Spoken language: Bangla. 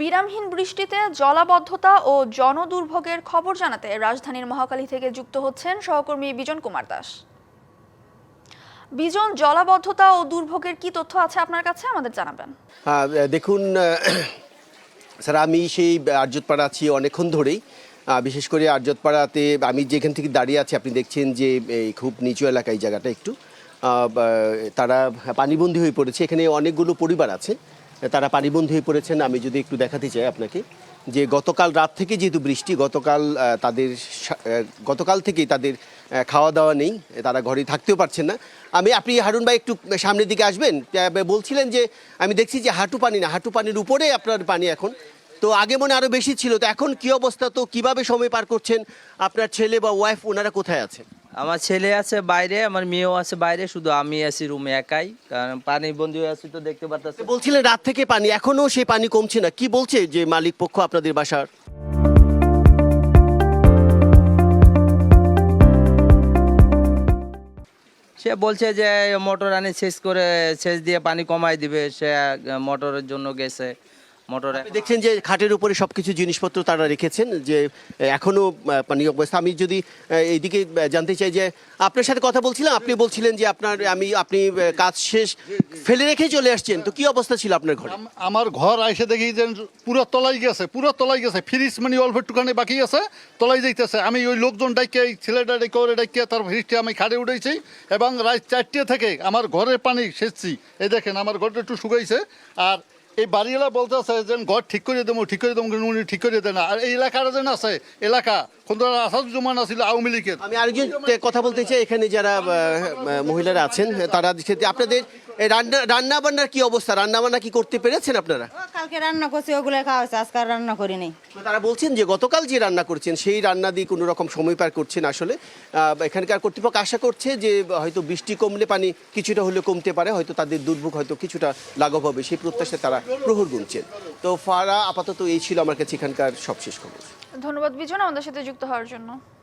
বিরামহীন বৃষ্টিতে জলাবদ্ধতা ও জনদুর্ভোগের খবর জানাতে রাজধানীর মহাকালী থেকে যুক্ত হচ্ছেন সহকর্মী বিজন কুমার দাস। বিজন, জলাবদ্ধতা ও দুর্ভোগের কি তথ্য আছে আপনার কাছে? আমাদের জানাবেন। দেখুন স্যার, আমি সেই আর্যতপাড়া আছি অনেকক্ষণ ধরেই। বিশেষ করে আর্যতপাড়াতে আমি যেখান থেকে দাঁড়িয়ে আছি, আপনি দেখছেন যে খুব নিচু এলাকা এই জায়গাটা একটু। তারা পানিবন্দী হয়ে পড়েছে। এখানে অনেকগুলো পরিবার আছে। তারা পানিবন্দী হয়ে পড়েছেন। আমি যদি একটু দেখাতে চাই আপনাকে যে গতকাল রাত থেকে যেহেতু বৃষ্টি, গতকাল তাদের গতকাল থেকেই তাদের খাওয়া দাওয়া নেই, তারা ঘরে থাকতেও পারছেন না। আমি, আপনি হারুন ভাই একটু সামনের দিকে আসবেন। বলছিলেন যে, আমি দেখছি যে হাঁটু পানি না, হাঁটু পানির উপরে আপনার পানি এখন। তো আগে মনে আরও বেশি ছিল, তো এখন কি অবস্থা? তো কীভাবে সময় পার করছেন? আপনার ছেলে বা ওয়াইফ ওনারা কোথায় আছে? আমার ছেলে আছে বাইরে আমার মেয়েও আছে বাইরে শুধু আমি আছি রুমে একাই কারণ পানি বন্দি হয়ে আছি তো দেখতে পারতেছি বলছিলেন রাত থেকে পানি এখনও সেই পানি কমছে না। কি বলছে যে মালিক পক্ষ আপনাদের বাসার? সে বলছে যে মোটর আনি শেষ করে শেষ দিয়ে পানি কমাই দিবে সে মোটরের জন্য গেছে। মোটরে। দেখছেন যে খাটের উপরে সবকিছু জিনিসপত্র তারা রেখেছেন যে এখনও আহ, পানি অবস্থা। আমি যদি এইদিকে জানতে চাই যে আপনার সাথে কথা বলছিলাম আপনি বলছিলেন যে আপনার আমি আপনি কাজ শেষ ফেলে রেখে চলে আসছেন। তো কি অবস্থা ছিল আপনার ঘরে? আমার ঘর আইসে দেখি যে পুরো তলাই গেছে পুরো তলাই গেছে। ফ্রিজ মানে অল্প একটুখানি বাকি আছে তলাই যাইতেছে। আমি ওই লোকজন ডাইকে এই ছেলেটা ডেকে ওরে ডাইকে তার ফ্রিজটি আমি খাড়ে উঠেছি এবং রাত চারটে থেকে আমার ঘরের পানি সেচছি। এই দেখেন আমার ঘরটা একটু শুকাইছে। আর এই বাড়িওয়ালা বলতে আছে যে ঘর ঠিক করে দেবো, ঠিক করে দেবো, কিন্তু উনি ঠিক করে দেন আর এই এলাকাটা যেন আছে, এলাকা কোন আসাদুজ্জামান আছিল আওয়ামী লীগের। আমি আরেকজন কথা বলতে চাই, এখানে যারা মহিলারা আছেন, তারা আপনাদের এই রান্না রান্না বান্নার কি অবস্থা? রান্না বান্না কি করতে পেরেছেন আপনারা? কালকে রান্না করছি ওগুলো খাওয়া হয়েছে আজকে আর রান্না করিনি তারা বলছেন যে গতকাল যে রান্না করছেন সেই রান্না দিয়ে কোনো রকম সময় পার করছেন আসলে। আহ, এখানকার কর্তৃপক্ষ আশা করছে যে হয়তো বৃষ্টি কমলে পানি কিছুটা হলে কমতে পারে হয়তো তাদের দুর্ভোগ হয়তো কিছুটা লাঘব হবে সেই প্রত্যাশায় তারা প্রহর গুনছেন। তো ফারা আপাতত এই ছিল আমার কাছে এখানকার সবশেষ খবর। ধন্যবাদ বিজন আমাদের সাথে যুক্ত হওয়ার জন্য।